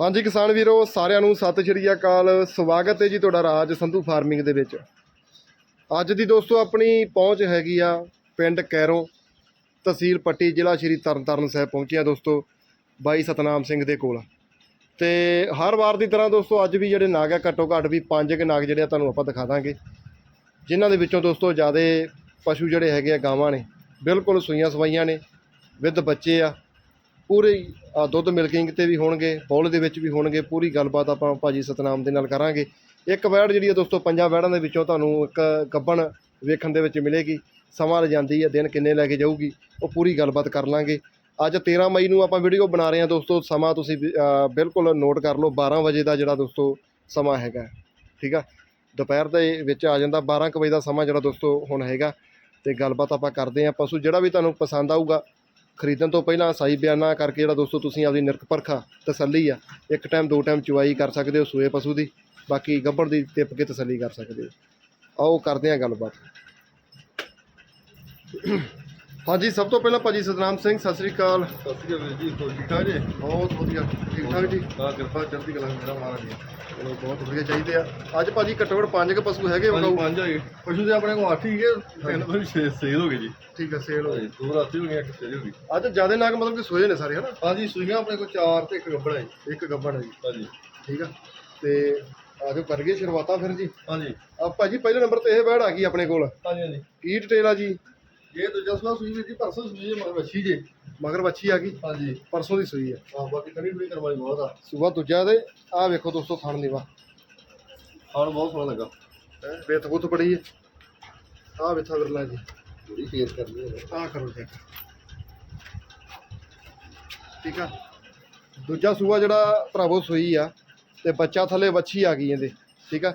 ਹਾਂਜੀ ਕਿਸਾਨ ਵੀਰੋ, ਸਾਰਿਆਂ ਨੂੰ ਸਤਿ ਸ਼੍ਰੀ ਅਕਾਲ। ਸਵਾਗਤ ਹੈ ਜੀ ਤੁਹਾਡਾ ਰਾਜ ਸੰਧੂ ਫਾਰਮਿੰਗ ਦੇ ਵਿੱਚ। ਅੱਜ ਦੀ ਦੋਸਤੋ, ਆਪਣੀ ਪਹੁੰਚ ਹੈਗੀ ਆ ਪਿੰਡ ਕੈਰੋਂ, ਤਹਿਸੀਲ ਪੱਟੀ, ਜ਼ਿਲ੍ਹਾ ਸ਼੍ਰੀ ਤਰਨਤਾਰਨ ਸਾਹਿਬ ਪਹੁੰਚਿਆ ਦੋਸਤੋ, ਬਾਈ ਸਤਨਾਮ ਸਿੰਘ ਦੇ ਕੋਲ। ਤੇ ਹਰ ਵਾਰ ਦੀ ਤਰ੍ਹਾਂ ਦੋਸਤੋ, ਅੱਜ ਵੀ ਜਿਹੜੇ ਨਾਗ ਆ, ਘੱਟੋ ਘੱਟ ਵੀ ਪੰਜ ਕੁ ਨਾਗ ਜਿਹੜੇ ਆ, ਤੁਹਾਨੂੰ ਆਪਾਂ ਦਿਖਾ ਦਾਂਗੇ। ਜਿਨ੍ਹਾਂ ਦੇ ਵਿੱਚੋਂ ਦੋਸਤੋ, ਜਿਆਦੇ ਪਸ਼ੂ ਜਿਹੜੇ ਹੈਗੇ ਆ, ਗਾਵਾਂ ਨੇ, ਬਿਲਕੁਲ ਸੂਈਆਂ ਸਵਾਈਆਂ ਨੇ ਵਿਦ ਬੱਚੇ ਆ। ਪੂਰੀ ਦੁੱਧ ਮਿਲਕਿੰਗ ਤੇ ਵੀ ਹੋਣਗੇ, ਬੌਲ ਦੇ ਵਿੱਚ ਵੀ ਹੋਣਗੇ, ਪੂਰੀ ਗੱਲਬਾਤ ਆਪਾਂ ਭਾਜੀ ਸਤਨਾਮ ਦੇ ਨਾਲ ਕਰਾਂਗੇ। ਇੱਕ ਵੈੜ ਜਿਹੜੀ ਆ ਦੋਸਤੋ, ਪੰਜਾਂ ਵੈੜਾਂ ਦੇ ਵਿੱਚੋਂ ਤੁਹਾਨੂੰ ਇੱਕ ਗੱਬਣ ਵੇਖਣ ਦੇ ਵਿੱਚ ਮਿਲੇਗੀ। ਸਮਾਂ ਲਿਜਾਂਦੀ ਹੈ, ਦਿਨ ਕਿੰਨੇ ਲੈ ਕੇ ਜਾਊਗੀ, ਉਹ ਪੂਰੀ ਗੱਲਬਾਤ ਕਰ ਲਾਂਗੇ। ਅੱਜ 13 ਮਈ ਨੂੰ ਆਪਾਂ ਵੀਡੀਓ ਬਣਾ ਰਹੇ ਹਾਂ ਦੋਸਤੋ, ਸਮਾਂ ਤੁਸੀਂ ਬਿਲਕੁਲ ਨੋਟ ਕਰ ਲਓ 12 ਵਜੇ ਦਾ ਜਿਹੜਾ ਦੋਸਤੋ ਸਮਾਂ ਹੈਗਾ, ਠੀਕ ਆ? ਦੁਪਹਿਰ ਦੇ ਵਿੱਚ ਆ ਜਾਂਦਾ 12 ਕੁ ਵਜੇ ਦਾ ਸਮਾਂ ਜਿਹੜਾ ਦੋਸਤੋ ਹੁਣ ਹੈਗਾ, ਤੇ ਗੱਲਬਾਤ ਆਪਾਂ ਕਰਦੇ ਹਾਂ। ਪਸ਼ੂ ਜਿਹੜਾ ਵੀ ਤੁਹਾਨੂੰ ਪਸੰਦ ਆਊਗਾ ਖਰੀਦਣ ਤੋਂ ਪਹਿਲਾਂ ਸਹੀ ਬਿਆਨਾ ਕਰਕੇ ਜਿਹੜਾ ਦੋਸਤੋ ਤੁਸੀਂ ਆਪਦੀ ਨਿਰਖ ਪਰਖਾ ਤਸੱਲੀ ਆ ਇੱਕ ਟਾਈਮ ਦੋ ਟਾਈਮ ਚੁਆਈ ਕਰ ਸਕਦੇ ਹੋ ਸੂਏ ਪਸ਼ੂ ਦੀ ਬਾਕੀ ਗੱਭਣ ਦੀ ਟਿੱਪ ਕੇ ਤਸੱਲੀ ਕਰ ਸਕਦੇ ਹੋ। ਆਓ ਕਰਦੇ ਹਾਂ ਗੱਲਬਾਤ। ਹਾਂਜੀ ਸਭ ਤੋਂ ਪਹਿਲਾਂ ਭਾਜੀ ਸਤਨਾਮ ਸਿੰਘ ਸਤਿ ਸ੍ਰੀ ਅਕਾਲ। ਸਤਿ ਸ਼੍ਰੀ ਅਕਾਲ ਜੀ ਹੋਰ ਠੀਕ ਠਾਕ ਜੀ? ਬਹੁਤ ਵਧੀਆ ਠੀਕ ਠਾਕ ਜੀ। ਹਾਂ ਕਿਰਪਾ ਚੜ੍ਹਦੀ ਕਲਾ ਮੇਰਾ ਮਹਾਰਾਜ ਜੀ। ਚਲੋ ਬਹੁਤ ਵਧੀਆ ਚਾਹੀਦੇ ਆ। ਅੱਜ ਭਾਜੀ ਘੱਟੋ ਘੱਟ ਪੰਜ ਕੁ ਪਸ਼ੂ ਹੈਗੇ ਪੰਜ ਪੰਜ ਹੈਗੇ ਪਸ਼ੂ ਦੇ ਆਪਣੇ ਕੋਲ ਅੱਠ ਹੀ ਗਏ ਤਿੰਨ ਤੋਂ ਛੇ ਸੇਲ ਹੋ ਗਏ ਜੀ। ਠੀਕ ਹੈ ਸੇਲ ਹੋ ਗਈ। ਦੋ ਰਾਤੀ ਹੋ ਗਈਆਂ ਇੱਕ ਸੇਲ ਹੋ ਗਈ। ਅੱਜ ਜ਼ਿਆਦਾ ਨਾਗ ਮਤਲਬ ਕਿ ਸੋਏ ਨੇ ਸਾਰੇ ਹਨਾ? ਹਾਂਜੀ ਸੂਈਆਂ ਆਪਣੇ ਕੋਲ ਚਾਰ ਤੇ ਇੱਕ ਗੱਬੜਾ ਹੈ ਇੱਕ ਗੱਬਣ ਹੈ ਜੀ। ਹਾਂਜੀ। ਠੀਕ ਆ। ਤੇ ਆਜੋ ਕਰ ਗਏ ਸ਼ੁਰੂਆਤਾਂ ਫਿਰ ਜੀ। ਹਾਂਜੀ। ਆ ਭਾਜੀ ਪਹਿਲੇ ਨੰਬਰ ਤੇ ਇਹ ਬੈੜ ਆ ਗਈ ਆਪਣੇ ਕੋਲ। ਹਾਂਜੀ ਹਾਂਜੀ। ਕੀ ਡਿਟੇਲ ਆ ਜੀ? ਇਹ ਦੂਜਾ ਸੂਆ ਸੂਈ ਜੀ ਪਰਸੋਂ ਸੂਈ ਹੈ ਮਗਰ ਵੱਛੀ ਜੇ। ਮਗਰ ਬੱਚੀ ਆ ਗਈ। ਹਾਂਜੀ। ਪਰਸੋਂ ਦੀ ਸੂਈ ਆ। ਹਾਂ ਬਾਕੀ ਕੜੀ ਬੜੀ ਕਰਵਾਈ ਬਹੁਤ ਆ। ਸੂਬਾ ਦੂਜਾ ਦੇ ਆ ਵੇਖੋ ਦੋਸਤੋ ਥਣ ਨੀਵਾ। ਖਾਣ ਬਹੁਤ ਸੋਹਣਾ ਲੱਗਾ। ਬੁੱਤ ਬੜੀ ਹੈ ਆ ਵੇਥਾ ਵਿਰਲਾ ਜੀ। ਬੜੀ ਫੇਸ ਕਰਦੀ ਹੈ ਆ ਕਰੋ ਚੈੱਕ ਠੀਕ ਆ? ਦੂਜਾ ਸੂਆ ਜਿਹੜਾ ਭਰਾਵੋ ਸੂਈ ਆ ਤੇ ਬੱਚਾ ਥੱਲੇ ਵੱਛੀ ਆ ਗਈ ਇਹਦੇ ਠੀਕ ਆ?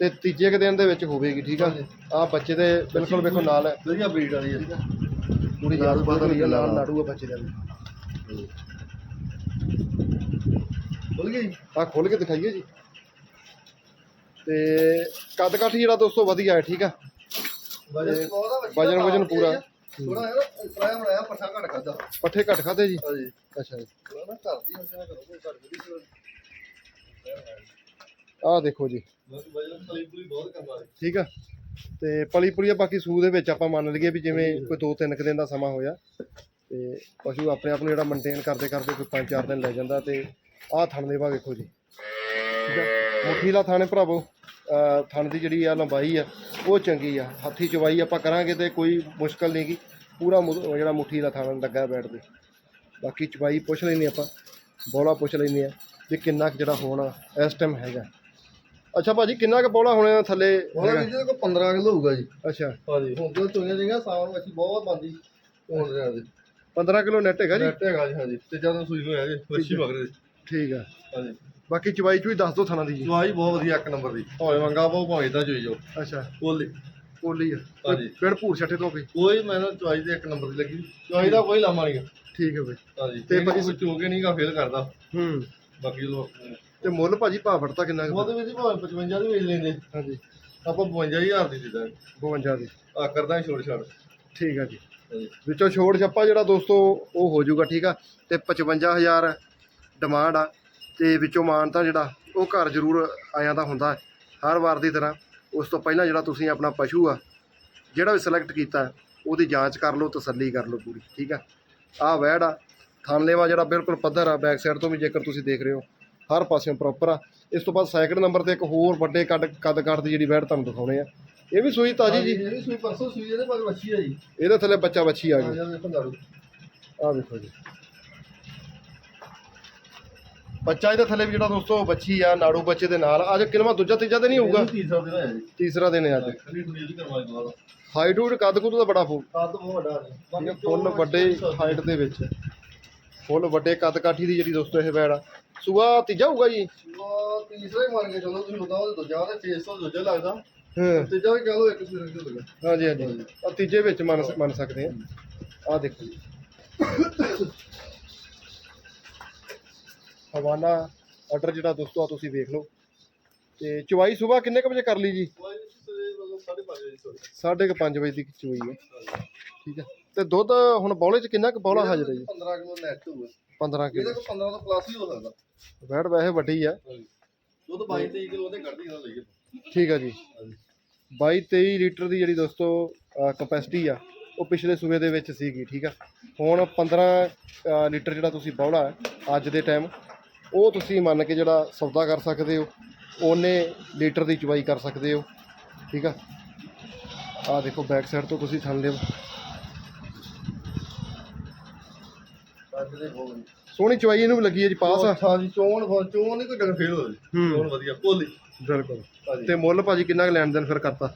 ਤੇ ਤੀਜੇ ਕੁ ਦਿਨ ਦੇ ਵਿੱਚ ਹੋਵੇਗੀ ਠੀਕ ਆ? ਆ ਬੱਚੇ ਦੇ ਬਿਲਕੁਲ ਵੇਖੋ ਨਾਲ ਹੈ। ਵਧੀਆ ਬਰੀਡ ਵਾਲੀ ਹੈ ਪੂਰੀ ਨਾੜੂ ਜਾਦੂ ਪਤਾ ਵੀ ਨਾਲ ਨਾੜੂ ਆ ਬੱਚੇ ਦਾ ਬੋਲ ਗਈ? ਆ ਖੋਲ ਕੇ ਦਿਖਾਈਏ ਜੀ। ਤੇ ਕੱਦ ਕਾਠੀ ਜਿਹੜਾ ਦੋਸਤੋ ਵਧੀਆ ਹੈ ਠੀਕ ਆ। ਵਜਨ ਆ ਵਜਨ- ਵਜਨ ਪੂਰਾ। ਥੋੜਾ ਹੈ ਟਰਾਇਆ ਬਣਾਇਆ ਪੱਠਾ ਘੱਟ ਖਾਦਾ ਪੱਠੇ ਘੱਟ ਖਾਦੇ ਜੀ? ਹਾਂਜੀ। ਅੱਛਾ ਜੀ। ਥੋੜਾ ਨਾ ਘਰ ਦੀ ਮਸ਼ੀਨ ਕਰੋ ਕੋਈ ਘਰ ਦੀ ਆਹ ਦੇਖੋ ਜੀ। ਵਜਨ ਪੂਰੀ ਬਹੁਤ ਕਰਵਾ ਠੀਕ ਆ। ਤੇ ਪਲੀ ਪੁਲੀ ਆ ਬਾਕੀ ਸੂ ਦੇ ਵਿੱਚ ਆਪਾਂ ਮੰਨ ਲਈਏ ਵੀ ਜਿਵੇਂ ਕੋਈ 2-3 ਕੁ ਦਿਨ ਦਾ ਸਮਾਂ ਹੋਇਆ ਤੇ ਪਸ਼ੂ ਆਪਣੇ ਆਪ ਨੂੰ ਜਿਹੜਾ ਮੇਨਟੇਨ ਕਰਦੇ ਕਰਦੇ ਕੋਈ 5-4 ਦਿਨ ਲੈ ਜਾਂਦਾ ਤੇ ਆਹ ਥਣ ਦੇਵਾ ਵੇਖੋ ਜੀ। ਠੀਕ ਆ? ਮੁੱਠੀ ਦਾ ਥਾਣੇ ਭਰਾਵੋ ਥਣ ਦੀ ਜਿਹੜੀ ਆ ਲੰਬਾਈ ਆ ਉਹ ਚੰਗੀ ਆ ਹੱਥੀ ਚਵਾਈ ਆਪਾਂ ਕਰਾਂਗੇ ਤੇ ਕੋਈ ਮੁਸ਼ਕਲ ਨਹੀਂ ਗੀ ਪੂਰਾ ਮੁ- ਜਿਹੜਾ ਮੁੱਠੀ ਦਾ ਥਣ ਲੱਗਾ ਬੈਠ ਦੇ। ਬਾਕੀ ਚਵਾਈ ਪੁੱਛ ਲੈਂਦੇ ਆਪਾਂ ਬੋਲਾ ਪੁੱਛ ਲੈਂਦੇ ਆ ਵੀ ਕਿੰਨਾ ਕੁ ਜਿਹੜਾ ਹੋਣਾ ਇਸ ਟਾਈਮ ਹੈਗਾ। ਅੱਛਾ ਭਾਜੀ ਕਿੰਨਾ ਕੁ ਬੋਲਾ ਹੋਣਾ ਥੱਲੇ? ਉਹਦਾ ਹੈਗਾ? ਵੀ ਕੋਲ 15 ਕਿਲੋ ਹੋਊਗਾ ਜੀ। ਅੱਛਾ। ਹਾਂਜੀ ਹੁਣ ਤੋਂ ਚੋਈਆਂ ਜਿਹੀਆਂ ਸਾਵਣ ਵਿੱਚ ਬਹੁਤ ਬੰਦੀ ਹੋਣ ਰਿਹਾ ਜੀ 15 ਕਿਲੋ ਨੈਟ ਹੈਗਾ ਜੀ? ਨੈਟ ਹੈਗਾ ਜੀ ਹਾਂਜੀ। ਤੇ ਜਦੋਂ ਸੂਈ ਨੂੰ ਹੈ ਜੀ ਵੱਛੀ ਦੀ ਠੀਕ ਆ। ਹਾਂਜੀ। ਬਾਕੀ ਚਵਾਈ ਚੂਈ ਦੱਸ ਦਿਓ ਥਾਣਾ ਦੀ ਜੀ। ਚੁਆਈ ਬਹੁਤ ਵਧੀਆ ਇੱਕ ਨੰਬਰ ਦੀ। ਭਾਵੇਂ ਮੰਗਾ ਪਾਓ ਭਾਵੇਂ ਤਾਂ ਚੋਈ ਜਾਓ। ਅੱਛਾ। ਕੋਲੀ। ਪੋਲੀ ਆ। ਹਾਂਜੀ। ਪਿੰਡ ਭੂਰ ਛੱਟੇ ਤੋਂ ਕੋਈ ਕੋਈ ਮੈਨੂੰ ਚੁਆਈ ਦੇ ਇੱਕ ਨੰਬਰ ਦੀ ਲੱਗੀ। ਚੁਆਈ ਦਾ ਕੋਈ ਲਾਮਾ ਨਹੀਂ ਠੀਕ ਹੈ ਬਈ। ਹਾਂਜੀ। ਤੇ ਤੇ ਭਾਜੀ- ਕੋਈ ਚੋ ਕੇ ਨਹੀਂਗਾ ਫੇਲ ਕਰਦਾ। ਹੂੰ। ਬਾਕੀ ਜਦੋਂ ਤੇ ਮੁੱਲ ਭਾਜੀ ਭਾਅ ਫੜਤਾ ਕਿੰਨਾ ਕੁ? ਉਹਦੇ ਵਿੱਚ ਭਾਵੇਂ 55 ਦੀ ਵੇਚ ਲੈਂਦੇ। ਹਾਂਜੀ। ਆਪਾਂ 52000 ਦੀ ਦੇ ਦਾਂਗੇ। 52 ਦੀ। ਆ ਕਰਦਾ ਛੋੜ ਛਾੜ। ਠੀਕ ਆ ਜੀ। ਹਾਂਜੀ। ਵਿੱਚੋਂ ਛੋੜ ਛੱਪਾ ਜਿਹੜਾ ਦੋਸਤੋ ਉਹ ਹੋ ਜਾਊਗਾ ਠੀਕ ਆ? ਤੇ 55000 ਡਿਮਾਂਡ ਆ। ਤੇ ਵਿੱਚੋਂ ਮਾਨਤਾ ਜਿਹੜਾ ਉਹ ਘਰ ਜ਼ਰੂਰ ਆਇਆਂ ਦਾ ਹੁੰਦਾ ਹੈ, ਹਰ ਵਾਰ ਦੀ ਤਰ੍ਹਾਂ। ਉਸ ਤੋਂ ਪਹਿਲਾਂ ਜਿਹੜਾ ਤੁਸੀਂ ਆਪਣਾ ਪਸ਼ੂ ਆ ਜਿਹੜਾ ਵੀ ਸਿਲੈਕਟ ਕੀਤਾ ਉਹਦੀ ਜਾਂਚ ਕਰ ਲਓ ਤਸੱਲੀ ਕਰ ਲਓ ਪੂਰੀ ਠੀਕ ਆ? ਆਹ ਵੈੜ ਆ। ਥਾਨਲੇਵਾ ਜਿਹੜਾ ਬਿਲਕੁਲ ਪੱਧਰ ਆ ਬੈਕ ਸਾਈਡ ਤੋਂ ਵੀ ਜੇਕਰ ਤੁਸੀਂ ਦੇਖ ਰਹੇ ਹੋ ਹਰ ਪਾਸਿਓਂ ਪ੍ਰੋਪਰ ਆ। ਇਸ ਤੋਂ ਬਾਅਦ ਸੈਕਿੰਡ ਨੰਬਰ ਤੇ ਇੱਕ ਹੋਰ ਵੱਡੇ ਕੱਦ ਕੱਦ ਕੱਦ ਦੀ ਜਿਹੜੀ ਵੈੜ ਤੁਹਾਨੂੰ ਦਿਖਾਉਣੇ ਆ। ਇਹ ਵੀ ਸੂਈ ਤਾਜੀ ਜੀ। ਇਹ ਵੀ ਸੂਈ ਪਰਸੋਂ ਸੂਈ ਇਹਦੇ ਮਗਰ ਵੱਛੀ ਆ ਜੀ। ਇਹਦੇ ਥੱਲੇ ਬੱਚਾ ਬੱਚੀ ਆ ਆ ਗਈ ਜਾ ਦੇਖੋ ਜੀ। ਬੱਚਾ ਇਹਦੇ ਥੱਲੇ ਵੀ ਜਿਹੜਾ ਦੋਸਤੋ ਬੱਚੀ ਆ ਨਾੜੂ ਬੱਚੇ ਦੇ ਨਾਲ। ਅੱਜ ਕਿਲਵਾ ਦੂਜਾ ਤੀਜਾ ਤੇ ਨਹੀਂ ਹੋਊਗਾ। ਤੀਸਰਾ ਦਿਨ ਹੈ ਜੀ। ਤੀਸਰਾ ਦਿਨ ਹੈ ਅੱਜ। ਹਾਈਟ ਹੂਟ ਕੱਦ ਕੁੱਦ ਦਾ ਬੜਾ ਫੂ ਕੱਦ ਬਹੁਤ ਵੱਡਾ ਫੁੱਲ ਵੱਡੇ ਹਾਈਟ ਦੇ ਵਿੱਚ। ਫੁੱਲ ਵੱਡੇ ਕੱਦ ਕਾਠੀ ਦੀ ਜਿਹੜੀ ਦੋਸਤੋ ਇਹ ਵੈੜ ਆ। ਸੂਆ ਤੀਜਾ ਹੋਊਗਾ ਜੀ? ਉਹ ਤੀਸਰਾ ਹੀ ਮੰਨ ਕੇ ਚਲੋ ਤੁਸੀਂ ਉਦਾਂ ਉਹ ਦੂਜਾ ਤੇ ਫੇਸ ਤੋਂ ਦੂਜਾ ਲੱਗਦਾ। ਹਾਂ। ਤੀਜਾ ਵੀ ਕਹ ਲਓ ਇੱਕ ਸਿਰ ਤੇ ਲੱਗਾ ਹਾਂਜੀ ਹਾਂਜੀ। ਆ ਤੀਜੇ ਵਿੱਚ ਮੰਨ ਮੰਨ ਸਕਦੇ ਆ। ਆਹ ਦੇਖੋ ਜੀ। ਹਵਾਨਾ ਆਰਡਰ ਜਿਹੜਾ ਦੋਸਤੋ ਆ ਤੁਸੀਂ ਵੇਖ ਲਓ। ਤੇ ਚਵਾਈ ਸਵੇਰ ਕਿੰਨੇ ਕੁ ਵਜੇ ਕਰ ਲਈ ਜੀ? ਕੋਈ ਮਤਲਬ 5:30 ਵਜੇ ਦੀ ਸੋਰੀ ਸਾਢੇ ਕੁ ਪੰਜ ਵਜੇ ਦੀ ਚੋਈ ਹੈ। ਠੀਕ ਹੈ। ਤੇ ਦੁੱਧ ਹੁਣ ਬੌਲੇ ਚ ਕਿੰਨਾ ਕੁ ਬੌਲਾ ਹਾਜ਼ਰ ਹੈ ਜੀ? 15 ਕਿਲੋ ਨੈਟ ਹੋਊਗਾ। 15 ਇਹਦਾ ਕਿਲੋ ਕੋਈ 15 ਤੋਂ ਪਲੱਸ ਹੀ ਹੋ ਸਕਦਾ। ਵੈੜ ਵੈਸੇ ਵੱਡੀ ਆ। ਦੁੱਧ 22 23 ਕਿਲੋ ਉਹਦੇ ਕੱਢਦੀ ਨਾ ਲਈਏ ਠੀਕ ਆ ਜੀ। 22 23 ਲੀਟਰ ਦੀ ਜਿਹੜੀ ਦੋਸਤੋ ਕਪੈਸਿਟੀ ਆ ਉਹ ਪਿਛਲੇ ਸੂਬੇ ਦੇ ਵਿੱਚ ਸੀਗੀ ਠੀਕ ਆ। ਹੁਣ 15 ਅ, ਲੀਟਰ ਜਿਹੜਾ ਤੁਸੀਂ ਬੌਲਾ ਹੈ ਅੱਜ ਦੇ ਟਾਈਮ ਉਹ ਤੁਸੀਂ ਮੰਨ ਕੇ ਜਿਹੜਾ ਸੌਦਾ ਕਰ ਸਕਦੇ ਹੋ ਉਹਨੇ ਲੀਟਰ ਦੀ ਚਵਾਈ ਕਰ ਸਕਦੇ ਹੋ ਠੀਕ ਆ। ਆ ਦੇਖੋ ਬੈਕ ਸਾਈਡ ਤੋਂ ਤੁਸੀਂ ਥੱਲੇ ਬੋਲ ਸੋਹਣੀ ਚਵਾਈ ਇਹਨੂੰ ਵੀ ਲੱਗੀ ਹੈ ਜੀ ਪਾਸ। ਆ ਹਾਂ ਜੀ ਚੋਣ ਚੋਣ ਨਹੀਂ ਕੋਈ ਡੰਗ ਫੇਲ ਹੋਵੇ ਹੂੰ। ਚੋਣ ਵਧੀਆ ਭੋਲੀ। ਬਿਲਕੁਲ। ਹਾਂਜੀ। ਤੇ ਮੁੱਲ ਭਾਜੀ ਕਿੰਨਾ ਕੁ ਲੈਣ ਦੇਣ ਫਿਰ ਕਰਤਾ?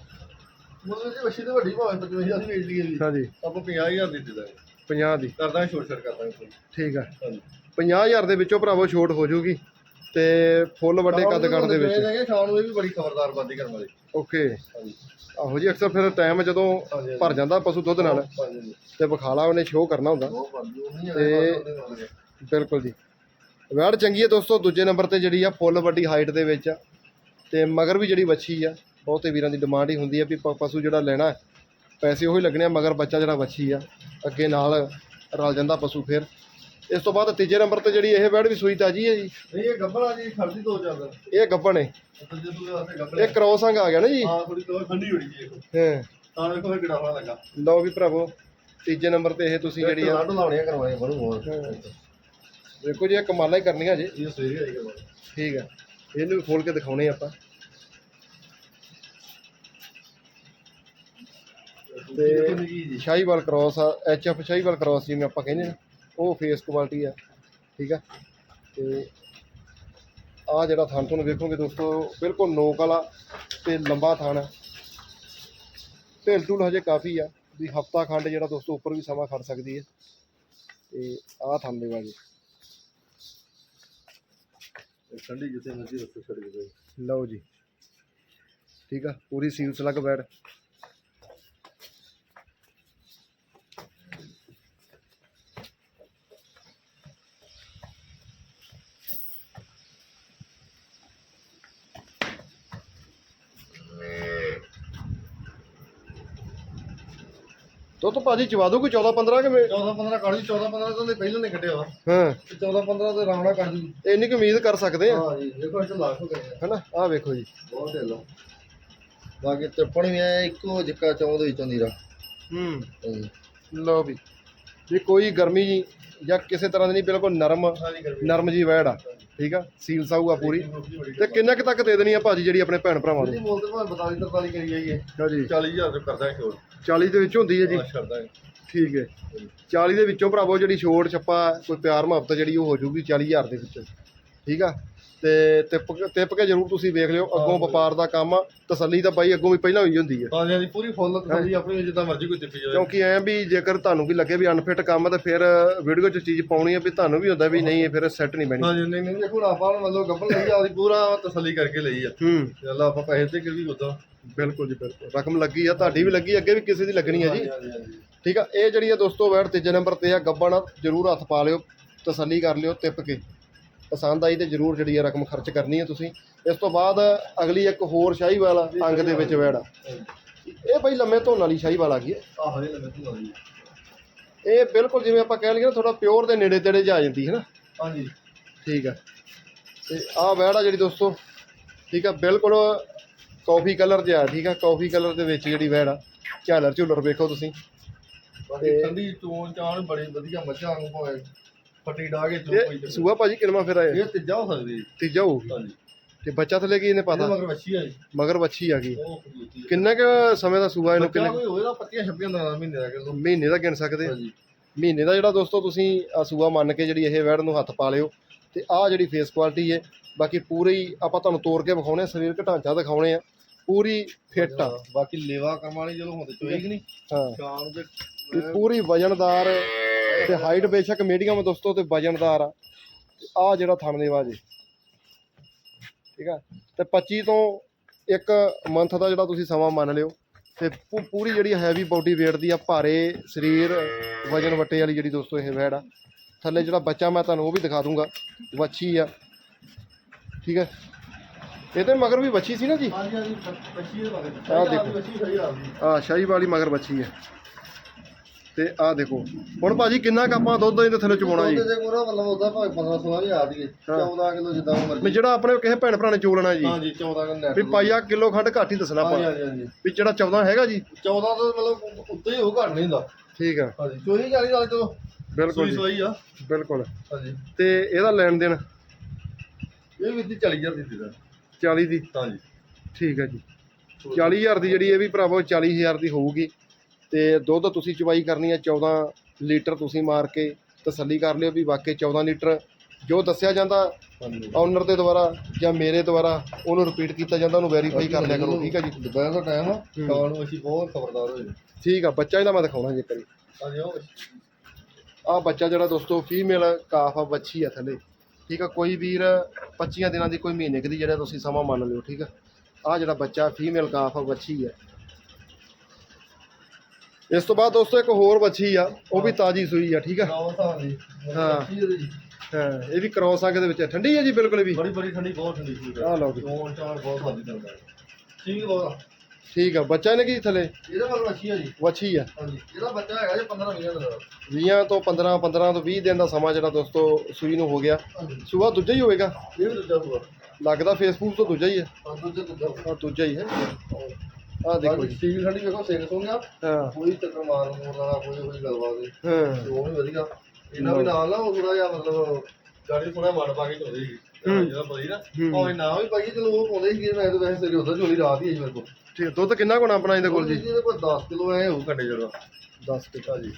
ਮੁੱਲ ਜੀ ਵੱਛੀ ਤੇ ਵੱਡੀ ਭਾਵੇਂ ਤਾਂ ਜਿਵੇਂ ਅਸੀਂ ਵੇਚ ਲਈਏ ਜੀ। ਹਾਂਜੀ ਆਪਾਂ 50000 ਦੀ ਦੇ ਦਾਂਗੇ 50 ਦੀ। ਕਰਦਾਂਗੇ ਛੋਟ ਛੋਟ ਕਰਦਾਂਗੇ ਕੋਈ। ਠੀਕ ਆ ਹਾਂਜੀ। 50000 ਦੇ ਵਿੱਚੋਂ ਭਰਾਵੋ ਛੋਟ ਹੋ ਜਾਊਗੀ। ਤੇ ਫੁੱਲ ਵੱਡੇ ਕੱਦ ਕੱਦ ਦੇ ਵਿੱਚ। ਵਿੱਚ ਸ਼ਾਮ ਨੂੰ ਇਹ ਵੀ ਬੜੀ ਖਬਰਦਾਰ ਬੰਦੀ ਕਰਨ ਵਾਲੀ। ਓਕੇ। ਹਾਂਜੀ। ਆਹੋ ਜੀ ਅਕਸਰ ਫਿਰ ਟਾਈਮ ਜਦੋਂ ਹਾਂਜੀ, ਭਰ ਜਾਂਦਾ ਪਸ਼ੂ ਦੁੱਧ ਨਾਲ ਹਾਂਜੀ ਤੇ ਵਿਖਾਲਾ ਉਹਨੇ ਸ਼ੋਅ ਕਰਨਾ ਹੁੰਦਾ। ਬੰਦੀ ਨਹੀਂ ਤੇ- ਬਿਲਕੁਲ ਜੀ। ਵੈੜ ਚੰਗੀ ਹੈ ਦੋਸਤੋ ਦੂਜੇ ਨੰਬਰ ਤੇ ਜਿਹੜੀ ਆ ਫੁੱਲ ਵੱਡੀ ਹਾਈਟ ਦੇ ਵਿੱਚ ਆ। ਤੇ ਮਗਰ ਵੀ ਜਿਹੜੀ ਵੱਛੀ ਆ ਬਹੁਤੇ ਵੀਰਾਂ ਦੀ ਡਿਮਾਂਡ ਹੀ ਹੁੰਦੀ ਆ ਵੀ ਪ- ਪਸ਼ੂ ਜਿਹੜਾ ਲੈਣਾ ਹੈ, ਪੈਸੇ ਉਹੀ ਲੱਗਣੇ ਆ ਮਗਰ ਬੱਚਾ ਜਿਹੜਾ ਵੱਛੀ ਆ ਅੱਗੇ ਨਾਲ ਰਲ ਜਾਂਦਾ ਪਸ਼ੂ ਫਿਰ। ਇਸ ਤੋਂ ਬਾਅਦ ਤੀਜੇ ਨੰਬਰ ਤੇ ਜਿਹੜੀ ਇਹ ਵੈੜ ਵੀ ਸੂਈ ਤਾਜੀ ਹੈ ਜੀ। ਨਹੀਂ ਇਹ ਗੱਬੜਾ ਜੀ ਖੜਦੀ ਦੋ ਚੱਲਦਾ ਇਹ ਗੱਬਣ ਹੈ ਇਹ ਕ੍ਰੋਸ ਅੰਗ ਆ। ਗਿਆ ਨਾ ਜੀ। ਹਾਂ ਥੋੜੀ ਤੋਂ ਠੰਡੀ ਹੋਣੀ ਜੀ ਦੇਖੋ। ਹਾਂ। ਤਾਂ ਵੇਖੋ ਇਹ ਗੜਾਵਾ ਲੱਗਾ। ਲਓ ਵੀ ਭਰਾਵੋ ਤੀਜੇ ਨੰਬਰ ਤੇ ਇਹ ਤੁਸੀਂ ਜਿਹੜੀ ਆ ਲੱਡ ਲਾਉਣੀਆਂ ਕਰਵਾਏ ਬੜੂ ਹੋਰ। ਦੇਖੋ ਜੀ ਇਹ ਕਮਾਲਾਂ ਹੀ ਕਰਨੀਆਂ ਜੀ। ਇਹ ਸਵੇਰੇ ਆਈ ਕਰਵਾਏ ਠੀਕ ਹੈ ਇਹਨੂੰ ਵੀ ਖੋਲ ਕੇ ਦਿਖਾਉਣੇ ਆਪਾਂ। ਤੇ ਸ਼ਾਹੀਵਾਲ ਕ੍ਰਾਸ ਆ ਐਚ ਐਫ ਸ਼ਾਹੀਵਾਲ ਕ੍ਰਾਸ ਜਿਵੇਂ ਆਪਾਂ ਕਹਿੰਦੇ ਨੇ ਉਹ ਫੇਸ ਕੁਆਲਿਟੀ ਆ ਠੀਕ ਆ? ਤੇ ਆ ਜਿਹੜਾ ਥਣ ਤੁਹਾਨੂੰ ਵੇਖੋਗੇ ਦੋਸਤੋ ਬਿਲਕੁਲ ਨੋਕ ਵਾਲਾ ਤੇ ਲੰਬਾ ਥਣ ਆ। ਢਿੱਲ ਢੁੱਲ ਹਜੇ ਕਾਫੀ ਆ ਵੀ ਹਫਤਾ ਖੰਡ ਜਿਹੜਾ ਦੋਸਤੋ ਉੱਪਰ ਵੀ ਸਮਾਂ ਖੜ ਸਕਦੀ ਹੈ ਤੇ ਆਹ ਥਣ ਦੇ ਵਾਜੀ ਠੰਡੀ ਜਿੱਥੇ ਮਰਜ਼ੀ ਰੱਖੋ ਛੱਡ ਲਓ ਜੀ ਠੀਕ ਆ? ਪੂਰੀ ਸੀਲ ਸਲੱਗ ਬੈਡ ਤੋ ਤਾਂ ਭਾਜੀ ਚਵਾ ਦੋ ਕੋਈ 14 15 ਕਿਵੇਂ? 14 15 ਕੱਢ ਜੀ 14 15 ਤੋਂ ਪਹਿਲਾਂ ਨੇ ਕੱਢਿਆ ਵਾ। ਹਾਂ। ਤੇ 14 15 ਤੇ ਰਾਵਣਾ ਕੱਢ ਜੀ। ਇੰਨੀ ਕੁ ਉਮੀਦ ਕਰ ਸਕਦੇ ਆ? ਹਾਂ ਜੀ ਦੇਖੋ ਇੱਥੇ ਲੱਖ ਹੋ ਗਏ ਹੈਨਾ? ਆਹ ਵੇਖੋ ਜੀ। ਬਹੁਤ ਢਿੱਲਾ ਬਾਕੀ ਚੱਪਣ ਵੀ ਐ ਇੱਕੋ ਜਿੱਕਾ ਚੌਂਦ ਵਿੱਚੋਂ ਦੀ ਰਾ ਹੂੰ ਲਓ ਵੀ। ਜੇ ਕੋਈ ਗਰਮੀ ਜੀ ਜਾਂ ਕਿਸੇ ਤਰ੍ਹਾਂ ਦੀ ਨਹੀਂ ਬਿਲਕੁਲ ਨਰਮ ਨਰਮ ਜੀ ਵੈੜ ਆ। ਠੀਕ ਆ? ਸੀਲ ਸਾਊ ਆ ਪੂਰੀ। ਤੇ ਕਿੰਨੇ ਕੁ ਤੱਕ ਦੇ ਦੇਣੀ ਆ ਭਾਜੀ ਜਿਹੜੀ ਆਪਣੇ ਭੈਣ ਭਰਾਵਾਂ ਨੂੰ ਜੀ ਬੋਲਦੇ ਭਾਵੇਂ 42 43 ਕਰੀ ਜਾਈਏ। ਹਾਂਜੀ 40000 ਰੁਪਏ ਕਰਦਾ ਛੋੜ 40 ਦੇ ਵਿੱਚ ਹੁੰਦੀ ਹੈ ਜੀ। ਛੱਡਦਾ ਠੀਕ ਹੈ। 40 ਦੇ ਵਿੱਚੋਂ ਭਰਾਵੋ ਜਿਹੜੀ ਛੋੜ ਛੱਪਾ ਕੋਈ ਪਿਆਰ ਮੁਹੱਬਤ ਜਿਹੜੀ ਉਹ ਹੋ ਜਾਊਗੀ 40000 ਦੇ ਵਿੱਚ। ਠੀਕ ਆ? ਤੇ ਕੇ- ਤਿੱਪ ਕੇ ਜ਼ਰੂਰ ਤੁਸੀਂ ਵੇਖ ਲਿਓ ਅੱਗੋਂ ਵਪਾਰ ਦਾ ਕੰਮ ਆ ਤਸੱਲੀ ਤਾਂ ਬਾਈ ਅੱਗੋਂ ਵੀ ਪਹਿਲਾਂ ਹੋਈ ਹੁੰਦੀ ਹੈ ਹਾਂਜੀ ਹਾਂਜੀ ਪੂਰੀ ਫੁੱਲ ਤਸੱਲੀ ਆਪਣੀ ਜਿੱਦਾਂ ਮਰਜ਼ੀ ਕੋਈ ਟਿੱਪੀ ਜਾਵੇ। ਕਿਉਂਕਿ ਐ ਵੀ ਜੇਕਰ ਤੁਹਾਨੂੰ ਵੀ ਲੱਗੇ ਵੀ ਅਨਫਿਟ ਕੰਮ ਆ ਤਾਂ ਫਿਰ ਵੀਡੀਓ 'ਚ ਚੀਜ਼ ਪਾਉਣੀ ਆ ਵੀ ਤੁਹਾਨੂੰ ਵੀ ਹੁੰਦਾ ਵੀ ਨਹੀਂ ਇਹ ਫਿਰ ਸੈੱਟ ਨਹੀਂ ਬਣੀ। ਹਾਂਜੀ ਨਹੀਂ ਨਹੀਂ ਦੇਖੋ ਆਪਾਂ ਨੂੰ ਮਤਲਬ ਗੱਬਲ ਲਈ ਆਦੀ ਪੂਰਾ ਤਸੱਲੀ ਕਰਕੇ ਲਈ ਆ। ਹੂੰ। ਚੱਲ ਆਪਾਂ ਪੈਸੇ ਤੇ ਕਿ ਵੀ ਉਦਾਂ। ਬਿਲਕੁਲ ਜੀ ਬਿਲਕੁਲ। ਰਕਮ ਲੱਗੀ ਆ ਤੁਹਾਡੀ ਵੀ ਲੱਗੀ ਅੱਗੇ ਵੀ ਕਿਸੇ ਦੀ ਲੱਗਣੀ ਆ ਜੀ। ਹਾਂਜੀ ਹਾਂਜੀ ਠੀਕ ਆ ਇਹ ਜਿਹੜੀ ਆ ਦੋਸਤੋ ਵੈਟ ਤੀਜੇ ਨੰਬਰ ਤੇ ਆ ਗੱਬਣ ਜ਼ਰੂਰ ਹੱਥ ਪਾ ਲਿਓ ਤਸੱਲੀ ਕਰ ਲਿਓ ਤਿੱਪ ਕੇ। ਪਸੰਦ ਆਈ ਤੇ ਜ਼ਰੂਰ ਜਿਹੜੀ ਆ ਰਕਮ ਖਰਚ ਕਰਨੀ ਹੈ ਤੁਸੀਂ। ਇਸ ਤੋਂ ਬਾਅਦ ਅਗਲੀ ਇੱਕ ਹੋਰ ਸ਼ਾਹੀ ਵਾਲਾ ਅੰਗ ਦੇ ਵਿੱਚ ਵੈੜ ਆ ਇਹ ਬਈ ਲੰਮੇ ਧੋਣ ਵਾਲੀ ਸ਼ਾਹੀ ਵਾਲਾ ਆ ਗਈ ਹੈ। ਆਹ ਇਹ ਲੱਗੇ ਤੂੰ ਹਾਂਜੀ ਇਹ ਬਿਲਕੁਲ ਜਿਵੇਂ ਆਪਾਂ ਕਹਿ ਲਈਏ ਨਾ ਥੋੜਾ ਪਿਓਰ ਦੇ ਨੇੜੇ ਤੇੜੇ ਜਾ ਜਾਂਦੀ ਹੈ ਨਾ। ਹਾਂਜੀ। ਠੀਕ ਆ। ਤੇ ਆਹ ਵੈੜ ਆ ਜਿਹੜੀ ਦੋਸਤੋ। ਠੀਕ ਆ ਬਿਲਕੁਲ ਕਾਫੀ ਕਲਰ ਜਿਹਾ ਠੀਕ ਆ ਕਾਫੀ ਕਲਰ ਦੇ ਵਿੱਚ ਜਿਹੜੀ ਵੈੜ ਆ। ਝਾਲਰ ਝੂਲਰ ਵੇਖੋ ਤੁਸੀਂ। ਬਾਕੀ ਠੰਡੀ ਚੋਣ ਚਾਣ ਬੜੀ ਵਧੀਆ ਮੱਝਾਂ ਨੂੰ ਭਾਵੇਂ ਫੱਟੀ ਡਾ ਕੇ ਚੋ ਕੋਈ ਇਹ ਸੂਆ ਭਾਜੀ ਕਿਨਵਾ ਫਿਰ ਆਇਆ? ਇਹ ਤੀਜਾ ਹੋ ਸਕਦੀ ਹੈ। ਤੀਜਾ ਹੋਊਗੀ ਹਾਂਜੀ। ਤੇ ਬੱਚਾ ਥੱਲੇ ਕੀ ਇਹਨੇ ਇਹਦੇ ਪਤਾ ਮਗਰ ਵੱਛੀ ਆ ਜੀ। ਮਗਰ ਵੱਛੀ ਆ ਗਈ। ਉਹ ਕਿੰਨੇ ਕੁ ਸਮੇਂ ਦਾ ਸੂਆ ਇਹਨੂੰ ਬੱਚਾ ਕਿੰਨੇ ਕੋਈ ਹੋਏਗਾ ਪੱਤੀਆਂ ਛੱਪੀਆਂ ਦਾ ਮਹੀਨੇ ਦਾ ਕਿਲੋ ਮਹੀਨੇ ਦਾ ਗਿਣ ਸਕਦੇ। ਆ ਹਾਂਜੀ। ਮਹੀਨੇ ਦਾ ਜਿਹੜਾ ਦੋਸਤੋ ਤੁਸੀਂ ਆਹ ਸੂਆ ਮੰਨ ਕੇ ਜਿਹੜੀ ਇਹ ਵੈੜ ਨੂੰ ਹੱਥ ਪਾ ਲਿਓ ਤੇ ਆਹ ਜਿਹੜੀ ਫੇਸ ਕੁਆਲਿਟੀ ਹੈ ਬਾਕੀ ਪੂਰੀ ਆਪਾਂ ਤੁਹਾਨੂੰ ਤੋੜ ਕੇ ਵਿਖਾਉਣੇ ਆ ਸਰੀਰਕ ਢਾਂਚਾ ਦਿਖਾਉਣੇ ਆ ਪੂਰੀ ਫਿੱਟ ਆ। ਬਾਕੀ ਲੇਵਾ ਵਾਲੀ ਜਦੋਂ ਹੁੰਦੇ ਚੋਈ ਕਿ ਨਹੀਂ? ਹਾਂ। ਸ਼ਾਮ ਦੇ ਤੇ ਪੂਰੀ ਵਜਨਦਾਰ ਤੇ ਹਾਈਟ ਬੇਸ਼ੱਕ ਮੀਡੀਅਮ ਦੋਸਤੋ ਤੇ ਵਜਨਦਾਰ ਆ। ਆਹ ਜਿਹੜਾ ਥਣ ਦੇ ਵਾਜੇ ਠੀਕ ਆ? ਤੇ 25 ਤੋਂ ਇੱਕ ਮੰਥ ਦਾ ਜਿਹੜਾ ਤੁਸੀਂ ਸਮਾਂ ਮੰਨ ਲਿਓ ਤੇ ਪੂਰੀ ਜਿਹੜੀ ਹੈਵੀ ਬਾਡੀ weight ਦੀ ਆ ਭਾਰੇ ਸਰੀਰ ਵਜਨ ਵਟੇ ਵਾਲੀ ਜਿਹੜੀ ਦੋਸਤੋ ਇਹ ਵੈੜ ਆ। ਥੱਲੇ ਜਿਹੜਾ ਬੱਚਾ ਮੈਂ ਤੁਹਾਨੂੰ ਉਹ ਵੀ ਦਿਖਾ ਦੂੰਗਾ ਵੱਛੀ ਆ। ਠੀਕ ਹੈ ਇਹਦੇ ਮਗਰ ਵੀ ਵੱਛੀ ਸੀ ਨਾ ਜੀ? ਹਾਂਜੀ ਹਾਂਜੀ ਬੱਚੀ ਦੇ ਮਗਰ। ਆਹ ਦੇਖੋ। ਆ। ਆ ਸ਼ਾਹੀ ਵਾਲੀ ਮਗਰ ਬੱਚੀ ਹੈ ਤੇ ਆਹ ਦੇਖੋ। ਹੁਣ ਭਾਜੀ ਕਿੰਨਾ ਕੁ ਆਪਾਂ ਦੁੱਧ ਇਹਦੇ ਥੱਲੇ ਚਵਾਉਣਾ ਜੀ। ਦੁੱਧ ਜੇ ਪੂਰਾ ਮਤਲਬ ਉਹਦਾ ਭਾਵੇਂ 15 16 ਵੀ ਆ ਦੀਏ 14 ਕਿਲੋ ਜਿੱਦਾਂ ਉਹ ਵੀ ਮਰਜ਼ੀ ਜਿਹੜਾ ਆਪਣੇ ਕਿਸੇ ਭੈਣ ਭਰਾ ਨੇ ਚੋਲਣਾ ਜੀ। ਹਾਂਜੀ 14 ਕਿਲੋ ਨੈਟ ਵੀ ਪਾਈਆ ਕਿਲੋ ਖੰਡ ਘੱਟ ਹੀ ਦੱਸਣਾ ਹਾਂਜੀ ਆਪਾਂ। ਹਾਂਜੀ ਹਾਂਜੀ ਵੀ ਜਿਹੜਾ 14 ਹੈਗਾ ਜੀ। 14 ਤੋਂ ਮਤਲਬ ਉੱਤੇ ਹੀ ਉਹ ਘੱਟ ਨਹੀਂ ਹੁੰਦਾ। ਠੀਕ ਆ। ਹਾਂਜੀ ਚੋਈ ਜਾਲੀ ਨਾਲ ਚਲੋ। ਬਿਲਕੁਲ ਸੂਈ ਜੀ। ਸੋਈ ਆ। ਬਿਲਕੁਲ। ਹਾਂਜੀ। ਤੇ ਇਹਦਾ ਲੈਣ ਦੇਣ? ਇਹ ਵੀ 40000 ਦੀ ਦਿੱਤਾ 40 ਦੀ? ਹਾਂਜੀ। ਠੀਕ ਹੈ ਜੀ। 40000 ਦੀ ਜਿਹੜੀ ਇਹ ਵੀ ਭਰਾਵੋ 40000 ਦੀ ਹੋਊਗੀ। ਤੇ ਦੁੱਧ ਤੁਸੀਂ ਚਵਾਈ ਕਰਨੀ ਹੈ 14 ਲੀਟਰ ਤੁਸੀਂ ਮਾਰ ਕੇ ਤਸੱਲੀ ਕਰ ਲਿਓ ਵੀ ਵਾਕਈ 14 ਲੀਟਰ ਜੋ ਦੱਸਿਆ ਜਾਂਦਾ ਓਨਰ ਦੇ ਦੁਆਰਾ ਜਾਂ ਮੇਰੇ ਦੁਆਰਾ ਉਹਨੂੰ ਰਿਪੀਟ ਕੀਤਾ ਜਾਂਦਾ ਉਹਨੂੰ ਵੈਰੀਫਾਈ ਕਰ ਲਿਆ ਕਰੋ ਠੀਕ ਹੈ ਜੀ? ਦੁਪਹਿਰ ਦਾ ਟਾਈਮ ਆ ਨੂੰ ਅਸੀਂ ਬਹੁਤ ਖਬਰਦਾਰ ਹੋਏ। ਠੀਕ ਆ ਬੱਚਾ ਇਹਦਾ ਮੈਂ ਦਿਖਾਉਣਾ ਜੇ ਕਰੀ ਆ ਬੱਚਾ ਜਿਹੜਾ ਦੋਸਤੋ ਫੀਮੇਲ ਕਾਫ ਆ ਬੱਚੀ ਆ ਥੱਲੇ। ਠੀਕ ਆ ਕੋਈ ਵੀਰ 25 ਦਿਨਾਂ ਦੀ ਕੋਈ ਮਹੀਨੇ ਦੀ ਜਿਹੜਾ ਤੁਸੀਂ ਸਮਾਂ ਮੰਨ ਲਿਓ ਠੀਕ ਆ? ਆ ਜਿਹੜਾ ਬੱਚਾ ਫੀਮੇਲ ਕਾਫ ਆ ਬੱਚੀ ਆ। ਇਸ ਤੋਂ ਬਾਅਦ ਦੋਸਤੋ ਇੱਕ ਹੋਰ ਬੱਚੀ ਆ ਉਹ ਵੀ ਤਾਜੀ ਸੂਈ ਆ ਠੀਕ ਆ? ਹਾਂ। ਹਾਂ ਇਹ ਵੀ ਕ੍ਰੋਸ ਅੰਗ ਦੇ ਵਿੱਚ ਆ। ਠੰਡੀ ਆ ਜੀ ਬਿਲਕੁਲ ਵੀ? ਬੜੀ ਬੜੀ ਠੰਡੀ ਬਹੁਤ ਠੰਡੀ ਸੀ ਆਹ ਲਓ ਜੀ। ਚੋਣ ਚਾਣ ਬਹੁਤ ਸਾਦੀ ਚੱਲਦਾ ਹੈ। ਠੀਕ ਬਹੁਤ ਆ। ਠੀਕ ਆ ਬੱਚਾ ਇਹਨੇ ਕੀ ਥੱਲੇ? ਇਹਦਾ ਮਤਲਬ ਅੱਛੀ ਆ ਜੀ। ਵੱਛੀ ਆ। ਹਾਂਜੀ ਇਹਦਾ ਬੱਚਾ ਹੈਗਾ ਜੀ 15 ਮਹੀਨੇ ਦਾ। 20 ਤੋਂ 15 15 ਤੋਂ 20 ਦਿਨ ਦਾ ਸਮਾਂ ਜਿਹੜਾ ਦੋਸਤੋ ਸੂਈ ਨੂੰ ਹੋ ਗਿਆ। ਸੂਆ ਦੂਜਾ ਹੀ ਹੋਵੇਗਾ? ਇਹ ਵੀ ਦੂਜਾ ਹੋਊਗਾ ਲੱਗਦਾ ਫੇਸਬੁੱਕ ਤੋਂ ਦੂਜਾ ਹੀ ਹੈ ਹਾਂ ਦੂਜਾ ਦੂਜਾ। ਆ ਦੂਜਾ ਹੀ। ਹੈ। ਆ ਦੇਖੋ ਜੀ। ਸਟੀਲ ਠੰਡੀ ਵੇਖੋ ਸਿੰਘ ਸੋਂਗਾ ਹਾਂ। ਕੋਈ ਚੱਕਰ ਮਾਰ ਮੂਰ ਵਾਲਾ ਕੋਈ ਕੋਈ ਗੱਲਬਾਤ ਨਹੀਂ। ਹਾਂ। ਤੇ ਉਹ ਵੀ ਵਧੀਆ। ਇਹਨਾਂ ਵੀ ਨਾਲ ਨਾ ਉਹ ਥੋੜਾ ਜਿਹਾ ਮਤਲਬ ਗਾੜੀ ਥੋੜਾ ਮੜ ਪਾ ਕੇ ਚੋਦੀ ਸੀ ਜਿਹੜਾ ਬਈ ਨਾ। ਉਹ ਨਾ ਵੀ ਪਾਈ ਚਲੋ ਉਹ ਪਾਉਂਦੇ ਸੀ ਮੈਂ ਤਾਂ ਵੈਸੇ ਸਵੇਰੇ ਉਧਰ ਝੋਲੀ ਰਾਤ ਹੀ ਆਈ ਮੇਰੇ ਕੋਲ। ਠੀਕ ਹੈ, ਦੁੱਧ ਕਿੰਨਾ ਕੋਣਾ ਆਪਣਾ ਇਹਦੇ ਕੋਲ ਜੀ? ਇਹਦੇ ਕੋਲ 10 ਕਿਲੋ ਐ ਹੋਊ ਘੰਟੇ ਜਿਹੜਾ 10 ਕਿਲੋ ਹਾਂਜੀ